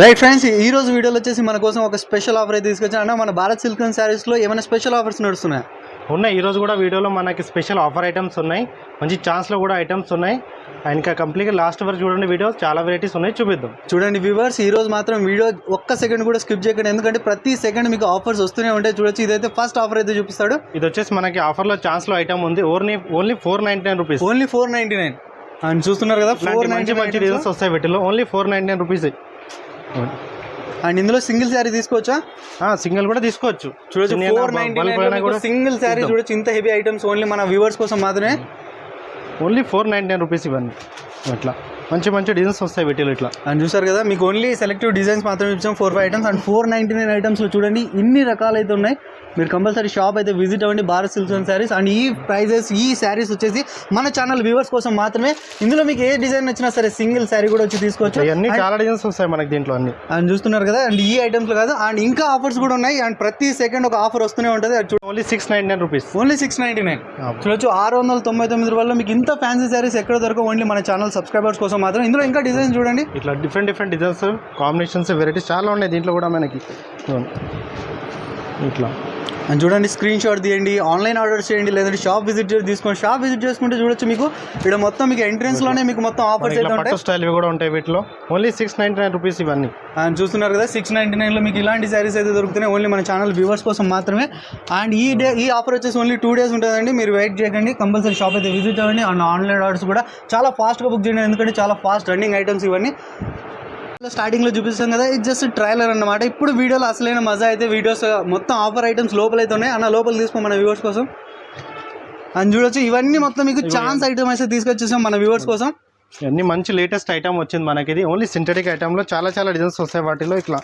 Right friends ఈ రోజు వీడియోలో వచ్చేసి మన కోసం ఒక స్పెషల్ ఆఫర్ అయితే తీసుకొచ్చాను. అన్న మన భారత్ సిల్క్ అండ్ శారీస్లో ఏమైనా స్పెషల్ ఆఫర్స్ నడుస్తున్నాయి? ఉన్నాయి. ఈరోజు కూడా వీడియోలో మనకి స్పెషల్ ఆఫర్ ఐటమ్స్ ఉన్నాయి. మంచి ఛాన్స్లో కూడా ఐటమ్స్ ఉన్నాయి. అండ్ ఇంకా కంప్లీట్గా లాస్ట్ వరకు చూడండి వీడియో. చాలా వెరైటీస్ ఉన్నాయి. చూపిద్దాం. చూడండి వ్యూవర్స్ ఈ రోజు మాత్రం వీడియో ఒక్క సెకండ్ కూడా స్కిప్ చేయకండి. ఎందుకంటే ప్రతి సెకండ్ మీకు ఆఫర్స్ వస్తూనే ఉంటాయి. చూడొచ్చు. ఇదైతే ఫస్ట్ ఆఫర్ అయితే చూపిస్తాడు. ఇది వచ్చేసి మనకి ఆఫర్లో ఛాన్స్లో ఐటమ్ ఉంది only only four ninety nine rupees only four ninety nine and చూస్తున్నారు కదా ఫోర్ మంచి మంచి నైన్టీ డిజైన్స్ వస్తాయి వీటిలో only four ninety nine rupees and ఇందులో సింగిల్ శారీ తీసుకోవచ్చా? సింగిల్ కూడా తీసుకోవచ్చు. చూడొచ్చు ఫోర్ నైన్టీ సింగిల్ శారీ. చూడొచ్చు ఇంత హెవీ ఐటమ్స్ ఓన్లీ మన వ్యూవర్స్ కోసం మాత్రమే. Only four ninety nine rupees ఇవన్నీ. అట్లా. మంచి మంచి డిజైన్స్ వస్తాయి వీటిలో ఇట్లా. అండ్ చూసారు కదా మీకు ఓన్లీ సెలెక్టివ్ డిజైన్స్ మాత్రమే ఇచ్చాం four five items and four ninety nine ఐటమ్స్లో చూడండి ఇన్ని రకాలు అయితే ఉన్నాయి. మీరు కంపల్సరీ షాప్ అయితే విజిట్ అవ్వండి Bharat silks and saris and ఈ ప్రైజెస్ ఈ శారీస్ వచ్చేసి మన ఛానల్ వ్యూవర్స్ కోసం మాత్రమే. ఇందులో మీకు ఏ డిజైన్ వచ్చినా సరే సింగిల్ శారీ కూడా వచ్చి తీసుకోవచ్చు. ఇవన్నీ చాలా డిజైన్స్ వస్తాయి మనకి దీంట్లో అన్ని. అండ్ చూస్తున్నారు కదా అండ్ ఈ ఐటమ్స్ కాదు అండ్ ఇంకా ఆఫర్స్ కూడా ఉన్నాయి. అండ్ ప్రతి సెకండ్ ఒక ఆఫర్ వస్తూనే ఉంటుంది. అది చూడండి only six ninety nine rupees only six ninety nine చూడొచ్చు ఆరు వందల తొంభై తొమ్మిది రూపాయలు మీకు ఇంత ఫ్యాన్సీ శారీస్ ఎక్కడ దొరకవు. ఓన్లీ మన ఛానల్ సబ్స్క్రైబర్స్ కోసం మాత్రం. ఇందులో ఇంకా డిజైన్స్ చూడండి. ఇట్లా different different designs combinations varieties చాలా ఉన్నాయి దీంట్లో కూడా మనకి. ఇట్లా. చూడండి స్క్రీన్ షాట్ తీయండి ఆన్లైన్ ఆర్డర్ చేయండి లేదంటే షాప్ విజిట్ చేసి తీసుకోండి షాప్ విజిట్ చేసుకుంటే చూడొచ్చు మీకు. ఇక్కడ మొత్తం మీకు ఎంట్రన్స్లోనే మీకు మొత్తం ఆఫర్స్ అయితే ఉంటాయి స్టైల్ కూడా ఉంటాయి వీటిలో. Only six ninety nine rupees ఇవన్నీ. అండ్ చూస్తున్నారు కదా సిక్స్ నైన్టీ నైన్లో మీకు ఇలాంటి శారీస్ అయితే దొరుకుతున్నాయి. ఓన్లీ మన ఛానల్ వ్యూవర్స్ కోసం మాత్రమే. అండ్ ఈ డే ఈ ఆఫర్ వచ్చేసి ఓన్లీ టూ డేస్ ఉంటుందండి. మీరు వెయిట్ చేయకండి. కంపల్సరీ షాప్ అయితే విజిట్ అవ్వండి. అండ్ ఆన్లైన్ ఆర్డర్స్ కూడా చాలా ఫాస్ట్గా బుక్ చేయండి. ఎందుకంటే చాలా ఫాస్ట్ రన్నింగ్ ఐటమ్స్ ఇవన్నీ. స్టార్టింగ్లో చూపిస్తాం కదా ఇది జస్ట్ ట్రైలర్ అన్నమాట. ఇప్పుడు వీడియోలో అసలైన మజా అయితే వీడియోస్ మొత్తం ఆఫర్ ఐటమ్స్ లోపల అయితే ఉన్నాయి. అన్న లోపల తీసుకో మన వ్యూవర్స్ కోసం. అని చూడొచ్చు. ఇవన్నీ మొత్తం మీకు ఛాన్స్ ఐటమ్ అయితే తీసుకొచ్చేసాం మన వ్యూవర్స్ కోసం. ఇవన్నీ మంచి లేటెస్ట్ ఐటమ్ వచ్చింది మనకి ఇది. ఓన్లీ సింథటిక్ ఐటమ్లో చాలా చాలా డిజైన్స్ వస్తాయి వాటిలో ఇట్లా.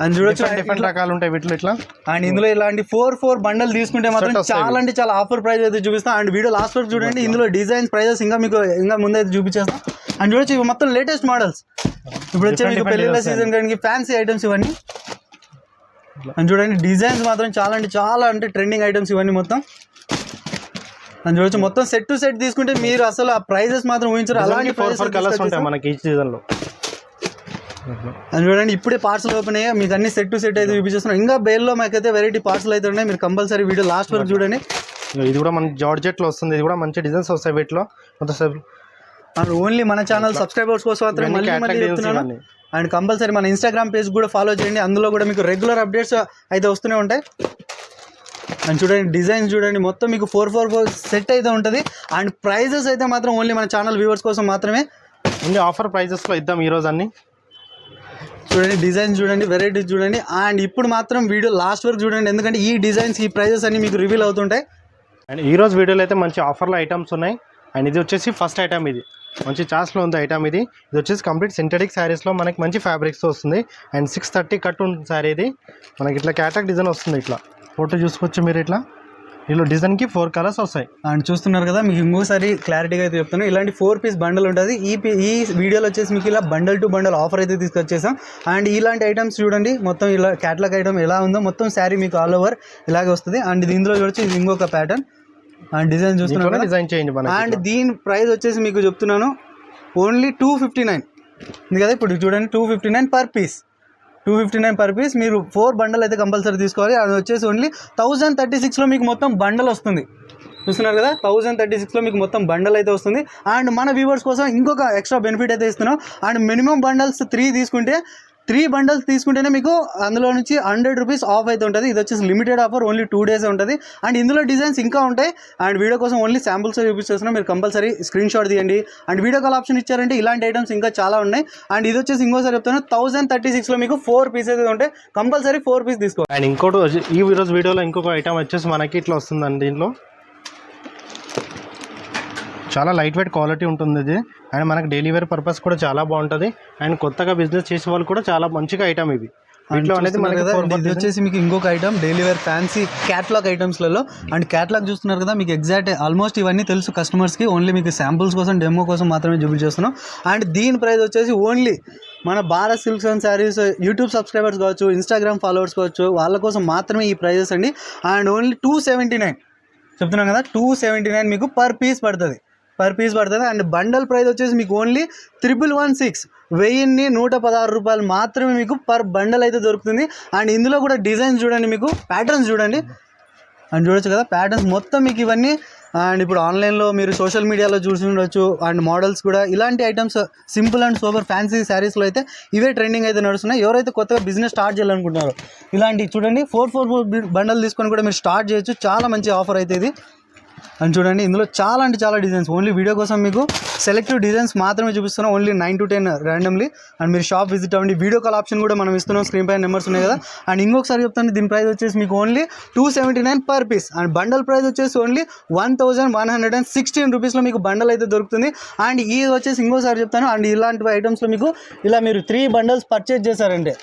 అని చూడొచ్చు. డిఫరెంట్ రకాలు ఉంటాయి వీటిలో ఇట్లా. అండ్ ఇందులో ఇలాంటి ఫోర్ ఫోర్ బండల్ తీసుకుంటే మాత్రం చాలా అంటే చాలా ఆఫర్ ప్రైస్ అయితే చూపిస్తాం. అండ్ వీడియో లాస్ట్ వరకు చూడండి. ఇందులో డిజైన్స్ ప్రైజెస్ ఇంకా మీకు ఇంకా ముందే చూపించేస్తాం. అండ్ చూడొచ్చు ఇవి మొత్తం లేటెస్ట్ మోడల్స్ ఇప్పుడు వచ్చే మీకు పెళ్ళిళ్ళ సీజన్ కానీ ఫ్యాన్సీ ఐటమ్స్ ఇవన్నీ. అండ్ చూడండి డిజైన్స్ మాత్రం చాలా అంటే చాలా అంటే ట్రెండింగ్ ఐటమ్స్ ఇవన్నీ మొత్తం. అండ్ చూడొచ్చు మొత్తం సెట్ టు సెట్ తీసుకుంటే మీరు అసలు ఆ ప్రైజెస్ మాత్రం ఊహించరు. అలాంటి కలర్స్ ఉంటాయి మనకి ఈ సీజన్లో అని చూడండి ఇప్పుడే పార్సల్ ఓపెన్ అయ్యా మీకు అన్ని సెట్ టు సెట్ అయితే చూపించేస్తున్నాం ఇంకా బేల్లో మాకైతే వెరైటీ పార్సల్ అయితే ఉన్నాయి. మీరు కంపల్సరీ వీడియో లాస్ట్ వరకు చూడండి. ఇది కూడా మన జార్జెట్లో వస్తుంది. ఇది కూడా మంచి డిజైన్స్ వస్తాయి వీటిలో. మొత్తం అండ్ ఓన్లీ మన ఛానల్ సబ్స్క్రైబర్స్ కోసం ఇవన్నీ మళ్ళీ మళ్ళీ చెప్తున్నాను. అండ్ కంపల్సరీ మన ఇన్స్టాగ్రామ్ పేజ్ కూడా ఫాలో చేయండి. అందులో కూడా మీకు రెగ్యులర్ అప్డేట్స్ అయితే వస్తూనే ఉంటాయి. అండ్ చూడండి డిజైన్స్ చూడండి. మొత్తం మీకు ఫోర్ ఫోర్ ఫోర్ సెట్ అయితే ఉంటుంది. అండ్ ప్రైజెస్ అయితే మాత్రం ఓన్లీ మన ఛానల్ వ్యూవర్స్ కోసం మాత్రమే. ఓన్లీ ఆఫర్ ప్రైజెస్లో ఇద్దాం ఈ రోజు అన్ని. చూడండి డిజైన్స్ చూడండి వెరైటీస్ చూడండి. అండ్ ఇప్పుడు మాత్రం వీడియో లాస్ట్ వరకు చూడండి. ఎందుకంటే ఈ డిజైన్స్ ఈ ప్రైజెస్ అన్ని మీకు రివీల్ అవుతుంటాయి. అండ్ ఈ రోజు వీడియోలో అయితే మంచి ఆఫర్లో ఐటమ్స్ ఉన్నాయి. అండ్ ఇది వచ్చేసి ఫస్ట్ ఐటమ్ ఇది. మంచి చాస్లో ఉంది ఐటమ్ ఇది. ఇది వచ్చేసి కంప్లీట్ సింథటిక్ శారీస్లో మనకి మంచి ఫ్యాబ్రిక్స్ వస్తుంది. అండ్ సిక్స్ థర్టీ కట్ ఉంటుంది శారీ ఇది. మనకి ఇట్లా క్యాటాక్ డిజైన్ వస్తుంది ఇట్లా. ఫోటో చూసుకోవచ్చు మీరు ఇట్లా. వీళ్ళు డిజైన్కి ఫోర్ కలర్స్ వస్తాయి. అండ్ చూస్తున్నారు కదా మీకు ఇంకోసారి క్లారిటీగా అయితే చెప్తాను ఇలాంటి ఫోర్ పీస్ బండల్ ఉంటుంది. ఈ పీ- ఈ వీడియోలో వచ్చేసి మీకు ఇలా బండల్ టు బండల్ ఆఫర్ అయితే తీసుకొచ్చేసాం. అండ్ ఇలాంటి ఐటమ్స్ చూడండి. మొత్తం ఇలా క్యాట్లాగ్ ఐటమ్ ఎలా ఉందో మొత్తం శారీ మీకు ఆల్ ఓవర్ ఇలాగే వస్తుంది. అండ్ ఇది ఇందులో చూడొచ్చు ఇది ఇంకొక ప్యాటర్న్ డిజైన్ కదా? డిజైన్ చేయండి అండ్ దీని ప్రైస్ వచ్చేసి మీకు చెప్తున్నాను ఓన్లీ టూ ఫిఫ్టీ నైన్ ఉంది కదా ఇప్పుడు చూడండి two fifty nine per piece two fifty nine per piece మీరు ఫోర్ బండల్ అయితే కంపల్సరీ తీసుకోవాలి. అది వచ్చేసి ఓన్లీ థౌజండ్ థర్టీ సిక్స్లో మీకు మొత్తం బండల్ వస్తుంది. చూస్తున్నారు కదా? థౌజండ్ థర్టీ సిక్స్లో మీకు మొత్తం బండల్ అయితే వస్తుంది. అండ్ మన వ్యూవర్స్ కోసం ఇంకొక ఎక్స్ట్రా బెనిఫిట్ అయితే ఇస్తున్నాం. అండ్ మినిమం బండల్స్ త్రీ తీసుకుంటే త్రీ బండల్స్ తీసుకుంటేనే మీకు అందులో నుంచి హండ్రెడ్ రూపీస్ ఆఫ్ అయితే ఉంటుంది. ఇది వచ్చేసి limited offer only two days ఉంటుంది. అండ్ ఇందులో డిజైన్స్ ఇంకా ఉంటాయి. అండ్ వీడియో కోసం ఓన్లీ శాంపుల్స్ చూపిస్తున్నాం మీరు కంపల్సరీ స్క్రీన్ షాట్ తీయండి. అండ్ వీడియో కాల్ ఆప్షన్ ఇచ్చారంటే ఇలాంటి ఐటమ్స్ ఇంకా చాలా ఉన్నాయి. అండ్ ఇది వచ్చేసి ఇంకోసారి చెప్తాను. థౌసండ్ థర్టీ సిక్స్లో మీకు ఫోర్ పీసెస్ ఉంటాయి కంపల్సరీ ఫోర్ పీస్ తీసుకోవాలి అండ్ ఇంకోటి ఈ రోజు వీడియోలో ఇంకొక ఐటమ్ వచ్చేసి మనకి ఇట్లా వస్తుందండి దీంట్లో చాలా లైట్ వెయిట్ క్వాలిటీ ఉంటుంది ఇది. అండ్ మనకి డైలీ వేర్ పర్పస్ కూడా చాలా బాగుంటుంది. అండ్ కొత్తగా బిజినెస్ చేసే వాళ్ళు కూడా చాలా మంచిగా ఐటమ్ ఇవి వీటిలో అనేది మనకి ఇది వచ్చేసి మీకు ఇంకొక item daily wear fancy catalogue ఐటమ్స్లలో and catalogue చూస్తున్నారు కదా మీకు ఎగ్జాక్ట్ ఆల్మోస్ట్ ఇవన్నీ తెలుసు కస్టమర్స్కి ఓన్లీ మీకు శాంపుల్స్ కోసం డెమో కోసం మాత్రమే చూపించేస్తున్నాం అండ్ దీని ప్రైస్ వచ్చేసి ఓన్లీ మన Bharat silks and saris YouTube subscribers కావచ్చు ఇన్స్టాగ్రామ్ ఫాలోవర్స్ కావచ్చు వాళ్ళ కోసం మాత్రమే ఈ ప్రైజెస్ అండి. And only two seventy nine చెప్తున్నాం కదా టూ సెవెంటీ నైన్ మీకు పర్ పీస్ పడుతుంది. పర్ పీస్ పడుతుంది. అండ్ బండల్ ప్రైస్ వచ్చేసి మీకు ఓన్లీ త్రిపుల్ వన్ సిక్స్ వెయ్యిన్ని నూట పదహారు రూపాయలు మాత్రమే మీకు పర్ బండల్ అయితే దొరుకుతుంది. అండ్ ఇందులో కూడా డిజైన్స్ చూడండి మీకు ప్యాటర్న్స్ చూడండి. అండ్ చూడొచ్చు కదా ప్యాటర్న్స్ మొత్తం మీకు ఇవన్నీ. అండ్ ఇప్పుడు ఆన్లైన్లో మీరు సోషల్ మీడియాలో చూసి ఉండొచ్చు. అండ్ మోడల్స్ కూడా ఇలాంటి items simple and super fancy శారీస్లో అయితే ఇవే ట్రెండింగ్ అయితే నడుస్తున్నాయి. ఎవరైతే కొత్తగా బిజినెస్ స్టార్ట్ చేయాలనుకుంటున్నారో ఇలాంటి చూడండి ఫోర్ ఫోర్ ఫోర్ బండల్ తీసుకొని కూడా మీరు స్టార్ట్ చేయొచ్చు. చాలా మంచి ఆఫర్ అయితే ఇది. అని చూడండి ఇందులో చాలా అంటే చాలా డిజైన్స్. ఓన్లీ వీడియో కోసం మీకు సెలెక్టివ్ డిజైన్స్ మాత్రమే చూపిస్తున్నాం. Only nine to ten randomly and మీరు షాప్ విజిట్ అవ్వండి. వీడియో కాల్ ఆప్షన్ కూడా మనం ఇస్తున్నాం. స్క్రీన్ పై నెంబర్స్ ఉన్నాయి కదా. అండ్ ఇంకొకసారి చెప్తాను దీని ప్రైస్ వచ్చేసి మీకు only two seventy nine per piece and bundle price వచ్చేసి only one thousand one hundred and sixteen రూపీస్లో మీకు బండల్ అయితే దొరుకుతుంది. అండ్ ఇది వచ్చేసి ఇంకోసారి చెప్తాను. అండ్ ఇలాంటి ఐటమ్స్లో మీకు ఇలా మీరు త్రీ బండల్స్ పర్చేజ్ చేశారంటే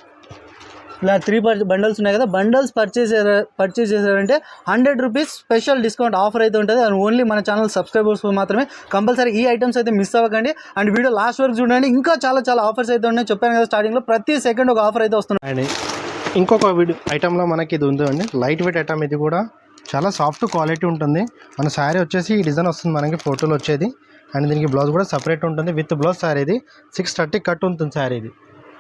ఇలా త్రీ బండల్స్ ఉన్నాయి కదా బండల్స్ పర్చేస్ పర్చేస్ చేశారంటే hundred rupees special discount offer అయితే ఉంటుంది. అండ్ ఓన్లీ మన ఛానల్ సబ్స్క్రైబర్స్ మాత్రమే. కంపల్సరీ ఈ ఐటమ్స్ అయితే మిస్ అవ్వకండి. అండ్ వీడియో లాస్ట్ వరకు చూడండి. ఇంకా చాలా చాలా ఆఫర్స్ అయితే ఉన్నాయి. చెప్పాను కదా స్టార్టింగ్లో ప్రతి సెకండ్ ఒక ఆఫర్ అయితే వస్తున్నాయి. ఇంకొక వీడియో ఐటెంలో మనకి ఇది ఉందండి లైట్ వెయిట్ ఐటమ్ ఇది కూడా చాలా సాఫ్ట్ క్వాలిటీ ఉంటుంది. మన శారీ వచ్చేసి ఈ డిజైన్ వస్తుంది మనకి ఫోటోలు వచ్చేది. అండ్ దీనికి బ్లౌజ్ కూడా సపరేట్ ఉంటుంది. విత్ బ్లౌజ్ శారీ ఇది. సిక్స్ థర్టీ కట్ ఉంటుంది శారీ ఇది.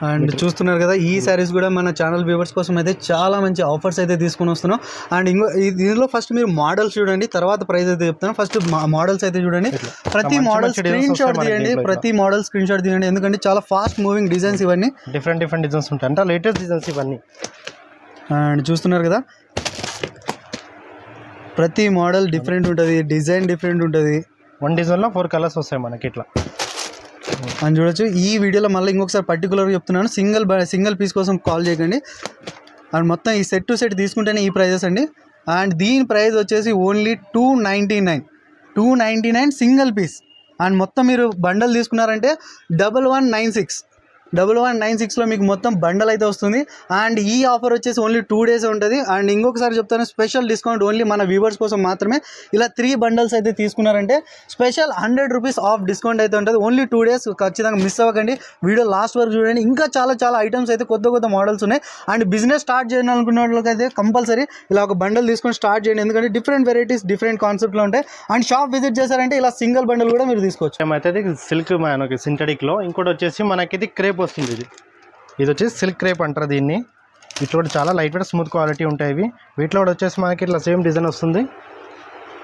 అండ్ చూస్తున్నారు కదా ఈ శారీస్ కూడా మన ఛానల్ వ్యూవర్స్ కోసం అయితే చాలా మంచి ఆఫర్స్ అయితే తీసుకొని వస్తున్నాం. అండ్ ఇంకో దీనిలో ఫస్ట్ మీరు మోడల్స్ చూడండి తర్వాత ప్రైస్ అయితే చెప్తాను ఫస్ట్ మోడల్స్ అయితే చూడండి. ప్రతి మోడల్ స్క్రీన్ షాట్ తీయండి ప్రతి మోడల్ స్క్రీన్ షాట్ తీయండి. ఎందుకంటే చాలా ఫాస్ట్ మూవింగ్ డిజైన్స్ ఇవన్నీ. డిఫరెంట్ డిఫరెంట్ డిజైన్స్ ఉంటాయి. అంటే లేటెస్ట్ డిజైన్స్ ఇవన్నీ. అండ్ చూస్తున్నారు కదా ప్రతి మోడల్ డిఫరెంట్ ఉంటుంది డిజైన్ డిఫరెంట్ ఉంటుంది. వన్ డిజైన్లో ఫోర్ కలర్స్ వస్తాయి మనకి ఇట్లా. అని చూడొచ్చు. ఈ వీడియోలో మళ్ళీ ఇంకొకసారి పర్టికులర్గా చెప్తున్నాను. సింగిల్ సింగిల్ పీస్ కోసం కాల్ చేయకండి. అండ్ మొత్తం ఈ సెట్ టు సెట్ తీసుకుంటేనే ఈ ప్రైజెస్ అండి. అండ్ దీని ప్రైస్ వచ్చేసి only two ninety nine two ninety nine single piece and మొత్తం మీరు బండల్ తీసుకున్నారంటే double one nine six double one nine సిక్స్లో మీకు మొత్తం బండల్ అయితే వస్తుంది. అండ్ ఈ ఆఫర్ వచ్చేసి ఓన్లీ టూ డేస్ ఉంటుంది. అండ్ ఇంకొకసారి చెప్తాను స్పెషల్ డిస్కౌంట్ ఓన్లీ మన వ్యూవర్స్ కోసం మాత్రమే. ఇలా త్రీ బండల్స్ అయితే తీసుకున్నారంటే special hundred rupees off discount అయితే ఉంటుంది. ఓన్లీ టూ డేస్ ఖచ్చితంగా మిస్ అవ్వకండి. వీడియో లాస్ట్ వరకు చూడండి. ఇంకా చాలా చాలా ఐటమ్స్ అయితే కొత్త కొత్త మోడల్స్ ఉన్నాయి. అండ్ బిజినెస్ స్టార్ట్ చేయాలనుకున్న వాళ్ళకైతే కంపల్సరీ ఇలా ఒక బండల్ తీసుకొని స్టార్ట్ చేయండి. ఎందుకంటే డిఫరెంట్ వెరైటీస్ డిఫరెంట్ కాన్సెప్ట్లో ఉంటాయి. అండ్ షాప్ విజిట్ చేశారంటే ఇలా సింగిల్ బండల్ కూడా మీరు తీసుకోవచ్చు. ఏమైతే సిల్క్ మనకి సింథటిక్లో. ఇంకోటి వచ్చేసి మనకి ఇది క్రేప్ వస్తుంది ఇది. ఇది వచ్చేసి సిల్క్ క్రేప్ అంటారు దీన్ని. వీటిలో కూడా చాలా లైట్ వెయిట్ స్మూత్ క్వాలిటీ ఉంటాయి ఇవి. వీటిలో కూడా వచ్చేసి మనకి ఇట్లా సేమ్ డిజైన్ వస్తుంది.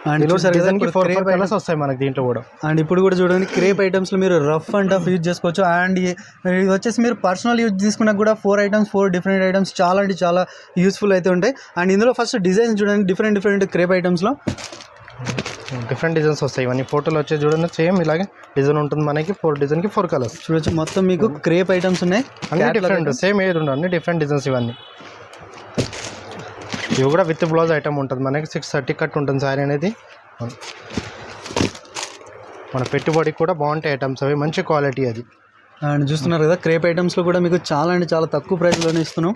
కలర్స్ వస్తాయి మనకి దీంట్లో కూడా. అండ్ ఇప్పుడు కూడా చూడండి క్రేప్ ఐటమ్స్లో మీరు రఫ్ అండ్ టఫ్ యూజ్ చేసుకోవచ్చు. అండ్ ఇది వచ్చేసి మీరు పర్సనల్ యూజ్ తీసుకున్నా కూడా four items four different items చాలా అంటే చాలా యూస్ఫుల్ అయితే ఉంటాయి. అండ్ ఇందులో ఫస్ట్ డిజైన్స్ చూడండి డిఫరెంట్ డిఫరెంట్ క్రేప్ ఐటమ్స్లో డిఫరెంట్ డిజైన్స్ వస్తాయి. ఇవన్నీ ఫోటోలో వచ్చేసి చూడండి. సేమ్ ఇలాగే డిజైన్ ఉంటుంది మనకి. ఫోర్ డిజైన్కి ఫోర్ కలర్స్ చూడొచ్చు. మొత్తం మీకు క్రేప్ ఐటమ్స్ ఉన్నాయి. అన్ని డిఫరెంట్. సేమ్ ఏది ఉండవు. అన్ని డిఫరెంట్ డిజైన్స్ ఇవన్నీ. ఇవి కూడా విత్ బ్లౌజ్ ఐటమ్ ఉంటుంది. మనకి సిక్స్ థర్టీ కట్ ఉంటుంది సారీ అనేది. మన పెట్టుబడికి కూడా బాగుంటాయి ఐటమ్స్ అవి. మంచి క్వాలిటీ అది. అండ్ చూస్తున్నారు కదా క్రేప్ ఐటమ్స్లో కూడా మీకు చాలా అంటే చాలా తక్కువ ప్రైస్లోనే ఇస్తున్నాం.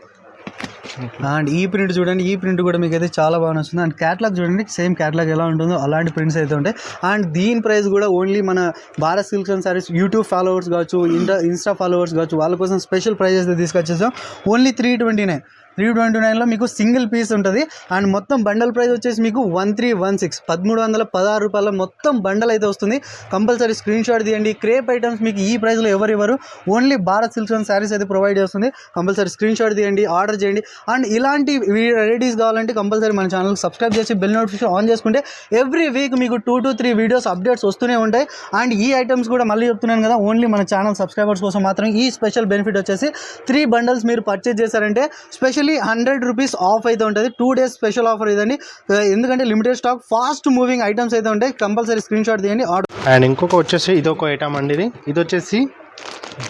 అండ్ ఈ ప్రింట్ చూడండి ఈ ప్రింట్ కూడా మీకు అయితే చాలా బాగా వస్తుంది. అండ్ క్యాట్లాగ్ చూడండి సేమ్ క్యాట్లాగ్ ఎలా ఉంటుందో అలాంటి ప్రింట్స్ అయితే ఉంటాయి. అండ్ దీని ప్రైస్ కూడా ఓన్లీ మన Bharat silks and saris YouTube followers కావచ్చు ఇంటా ఇన్స్టా ఫాలోవర్స్ కావచ్చు వాళ్ళ కోసం స్పెషల్ ప్రైజెస్ అయితే తీసుకొచ్చేసాం. Only three twenty nine three twenty నైన్లో మీకు సింగిల్ పీస్ ఉంటుంది. అండ్ మొత్తం బండల్ ప్రైస్ వచ్చేసి మీకు వన్ త్రీ వన్ సిక్స్ పదమూడు వందల పదహారు రూపాయల మొత్తం బండల్ అయితే వస్తుంది. కంపల్సరీ స్క్రీన్ షాట్ తీయండి. క్రేప్ ఐటమ్స్ మీకు ఈ ప్రైస్లో ఎవరు ఇవ్వరు. Only Bharat silks and saris అయితే ప్రొవైడ్ చేస్తుంది. కంపల్సరీ స్క్రీన్ షాట్ తీయండి ఆర్డర్ చేయండి. అండ్ ఇలాంటి వెరైటీస్ కావాలంటే కంపల్సరీ మన ఛానల్ సబ్స్క్రైబ్ చేసి బెల్ నోటిఫికేషన్ ఆన్ చేసుకుంటే ఎవ్రీ వీక్ మీకు two to three videos updates వస్తూనే ఉంటాయి. అండ్ ఈ ఐటమ్స్ కూడా మళ్ళీ చెప్తున్నాను కదా ఓన్లీ మన ఛానల్ సబ్స్క్రైబర్స్ కోసం మాత్రం ఈ స్పెషల్ బెనిఫిట్ వచ్చేసి త్రీ బండల్స్ మీరు పర్చేజ్ చేశారంటే special specially hundred rupees off అయితే ఉంటుంది. టూ డేస్ స్పెషల్ ఆఫర్ ఇదండి. Uh, ఎందుకంటే limited stock fast moving items అయితే ఉంటాయి. కంపల్సరీ స్క్రీన్ షాట్ తీయండి ఆర్డర్ అండ్ ఇంకొక వచ్చేసి ఇది ఒక ఐటమ్ అండి ఇది. ఇది వచ్చేసి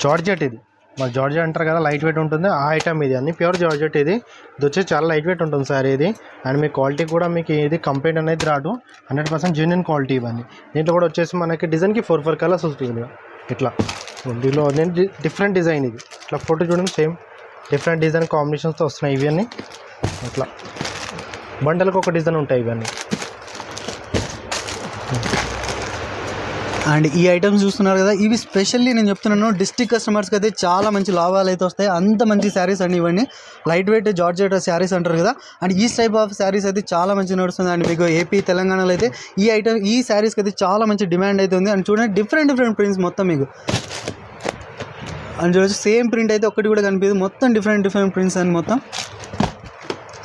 జార్జెట్ ఇది. మన జార్జెట్ అంటారు కదా లైట్ వెయిట్ ఉంటుంది. ఆ ఐటమ్ ఇది అన్ని ప్యూర్ జార్జెట్ ఇది. ఇది వచ్చేసి చాలా లైట్ వెయిట్ ఉంటుంది సార్ ఇది. అండ్ మీ క్వాలిటీ కూడా మీకు ఇది కంప్లైంట్ అనేది రాదు. హండ్రెడ్ పర్సెంట్ జెన్యున్ క్వాలిటీ ఇవన్నీ దీంట్లో కూడా వచ్చేసి మనకి డిజైన్కి ఫోర్ ఫోర్ కలర్స్ వస్తుంది. ఇట్లా. దీనిలో నేను డిఫరెంట్ డిజైన్ ఇది. ఇట్లా ఫోటో చూడండి సేమ్ డిఫరెంట్ డిజైన్ కాంబినేషన్స్తో వస్తున్నాయి ఇవన్నీ. ఇట్లా. బండలకు ఒక డిజైన్ ఉంటాయి ఇవన్నీ. అండ్ ఈ ఐటమ్స్ చూస్తున్నారు కదా ఇవి స్పెషల్లీ నేను చెప్తున్నాను డిస్టిక్ కస్టమర్స్కి అయితే చాలా మంచి లాభాలు అయితే వస్తాయి. అంత మంచి శారీస్ అండి ఇవన్నీ. లైట్ వెయిట్ జార్జెట్ శారీస్ అంటారు కదా. అండ్ ఈ టైప్ ఆఫ్ శారీస్ అయితే చాలా మంచి నడుస్తుంది. అండ్ మీకు ఏపీ తెలంగాణలో అయితే ఈ ఐటమ్ ఈ శారీస్కి అయితే చాలా మంచి డిమాండ్ అయితే ఉంది. అండ్ చూడండి డిఫరెంట్ డిఫరెంట్ ప్రింట్స్ మొత్తం మీకు. అండ్ చూడొచ్చు సేమ్ ప్రింట్ అయితే ఒకటి కూడా కనిపించదు. మొత్తం డిఫరెంట్ డిఫరెంట్ ప్రింట్స్ అని మొత్తం.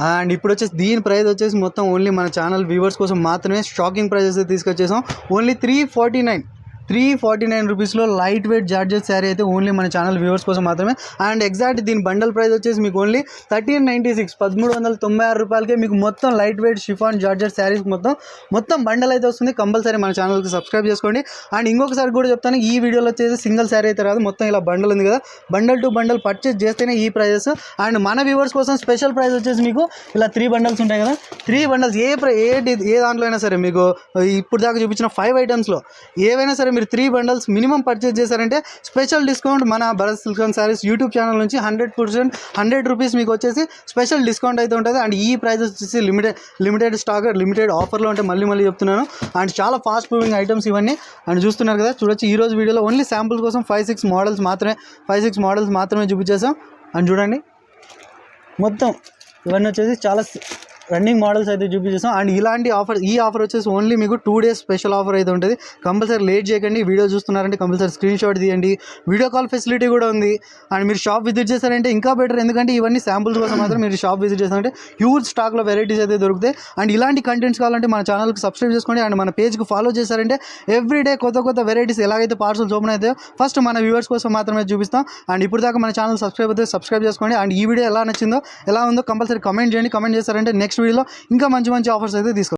అండ్ ఇప్పుడు వచ్చేసి దీని ప్రైస్ వచ్చేసి మొత్తం ఓన్లీ మన ఛానల్ వ్యూవర్స్ కోసం మాత్రమే shocking prices తీసుకొచ్చేసాం. Only three forty nine three forty nine రూపీస్లో లైట్ వెయిట్ జార్జెస్ శారీ అయితే ఓన్లీ మన ఛానల్ వ్యూవర్స్ కోసం మాత్రమే. అండ్ ఎగ్జాక్ట్ దీని బండల్ ప్రైస్ వచ్చేసి మీకు ఓన్లీ థర్టీన్ నైంటీ సిక్స్ పదమూడు వందల తొంభై ఆరు రూపాయలకే మీకు మొత్తం light weight chiffon georgettes saris మొత్తం మొత్తం బండల్ అయితే వస్తుంది. కంపల్సరీ మన ఛానల్కి సబ్స్క్రైబ్ చేసుకోండి. అండ్ ఇంకొకసారి కూడా చెప్తాను ఈ వీడియోలో వచ్చేసి సింగిల్ శారీ అయితే రాదు. మొత్తం ఇలా బండల్ ఉంది కదా. బండల్ టు బండల్ పర్చేస్ చేస్తేనే ఈ ప్రైజెస్ అండ్ మన వ్యూవర్స్ కోసం స్పెషల్ ప్రైస్ వచ్చేసి మీకు ఇలా త్రీ బండల్స్ ఉంటాయి కదా. త్రీ బండల్స్ ఏ ఏ ఏ దాంట్లో అయినా సరే మీకు ఇప్పుడు దాకా చూపించిన ఫైవ్ ఐటమ్స్లో ఏవైనా సరే మీరు త్రీ బండల్స్ మినిమం పర్చేజ్ చేశారంటే స్పెషల్ డిస్కౌంట్ మన భరత్ సిల్కాన్ సారీస్ యూట్యూబ్ ఛానల్ నుంచి హండ్రెడ్ పర్సెంట్ హండ్రెడ్ రూపీస్ మీకు వచ్చేసి స్పెషల్ డిస్కౌంట్ అయితే ఉంటుంది. అండ్ ఈ ప్రైజెస్ వచ్చేసి లిమిటెడ్ లిమిటెడ్ స్టాక్ లిమిటెడ్ ఆఫర్లో ఉంటే మళ్ళీ మళ్ళీ చెప్తున్నాను. అండ్ చాలా ఫాస్ట్ మూవింగ్ ఐటమ్స్ ఇవన్నీ. అండ్ చూస్తున్నారు కదా చూడొచ్చు ఈ రోజు వీడియోలో ఓన్లీ శాంపుల్ కోసం ఫైవ్ సిక్స్ మోడల్స్ మాత్రమే ఫైవ్ సిక్స్ మోడల్స్ మాత్రమే చూపించేసాం అండ్ చూడండి మొత్తం ఇవన్నీ వచ్చేసి చాలా రన్నింగ్ మోడల్స్ అయితే చూపించేస్తాం అండ్ ఇలాంటి ఆఫర్ ఈ ఆఫర్ వచ్చేసి ఓన్లీ మీకు టూ డేస్ స్పెషల్ ఆఫర్ అయితే ఉంటుంది. కంపల్సరీ లేట్ చేయకండి. వీడియో చూస్తున్నారంటే కంపల్సరీ స్క్రీన్ షాట్ తీయండి. వీడియో కాల్ ఫెసిలిటీ కూడా ఉంది. అండ్ మీరు షాప్ విజిట్ చేశారంటే ఇంకా బెటర్ ఎందుకంటే ఇవన్నీ శాంపుల్స్ కోసం మాత్రం మీరు షాప్ విజిట్ చేస్తారంటే హ్యూజ్ స్టాక్లో వెరైటీస్ అయితే దొరుకుతాయి. అండ్ ఇలాంటి కంటెంట్స్ కావాలంటే మన ఛానల్కి సబ్స్క్రైబ్ చేసుకోండి. అండ్ మన పేజ్కి ఫాలో చేశారంటే ఎవ్రీ డే కొత్త కొత్త వెరైటీస్ ఎలాగైతే పార్సల్స్ ఓపెన్ అవుతాయో ఫస్ట్ మన వ్యూవర్స్ కోసం మాత్రమే చూపిస్తాం. అండ్ ఇప్పుడు దాకా మన ఛానల్ సబ్స్క్రైబ్ అయితే సబ్స్క్రైబ్ చేసుకోండి. అండ్ ఈ వీడియో ఎలా నచ్చిందో ఎలా ఉందో కంపల్సరీ కమెంట్ చేయండి. కమెంట్ చేశారంటే నెక్స్ట్ వీడియోలో ఇంకా మంచి మంచి ఆఫర్స్ అయితే తీసుకో